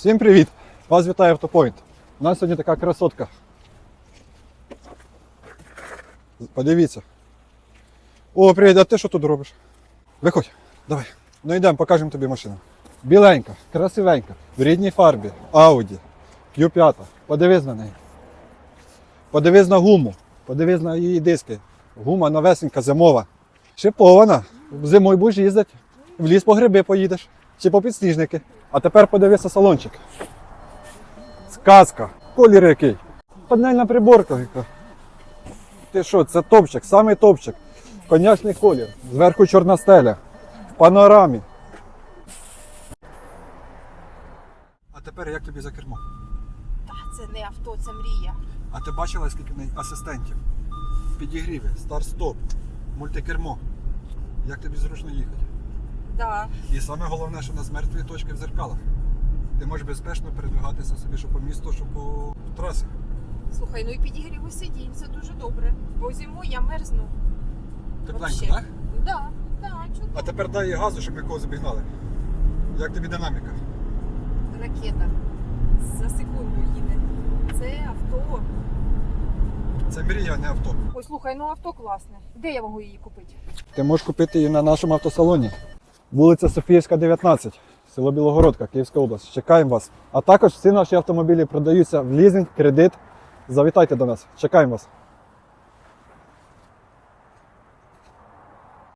Всім привіт! Вас вітає Автопоінт. У нас сьогодні така красотка. Подивіться. О, привіт, а ти що тут робиш? Виходь, давай. Ну йдемо, покажемо тобі машину. Біленька, красивенька, в рідній фарбі, Audi, Q5. Подивись на неї. Подивись на гуму, подивись на її диски. Гума новесенька, зимова. Шипована. Зимою будеш їздити. В ліс по гриби поїдеш. Чи по підсніжники. А тепер подивися салончик. Сказка. Колір який. Панельна приборка. Ти що, це топчик, самий топчик. Конячний колір. Зверху чорна стеля. В панорамі. А тепер як тобі за кермо? Та це не авто, це мрія. А ти бачила, скільки асистентів? Підігріви, старт-стоп, мультикермо. Як тобі зручно їхати? Да. І саме головне, що у нас мертві точки в зеркалах. Ти можеш безпечно передвигатися собі, що по місту, що по трасі. Слухай, ну і підігріву сидінь, це дуже добре. Бо зимою я мерзну. Тепленько, так? Да, да, чудово. А тепер дай їй газу, щоб ми кого забігнали. Як тобі динаміка? Ракета за секунду їде. Це авто. Це мрія, не авто. Ой, слухай, ну авто класне. Де я можу її купити? Ти можеш купити її на нашому автосалоні. Вулиця Софіївська, 19, село Білогородка, Київська область. Чекаємо вас. А також всі наші автомобілі продаються в лізинг, кредит. Завітайте до нас. Чекаємо вас.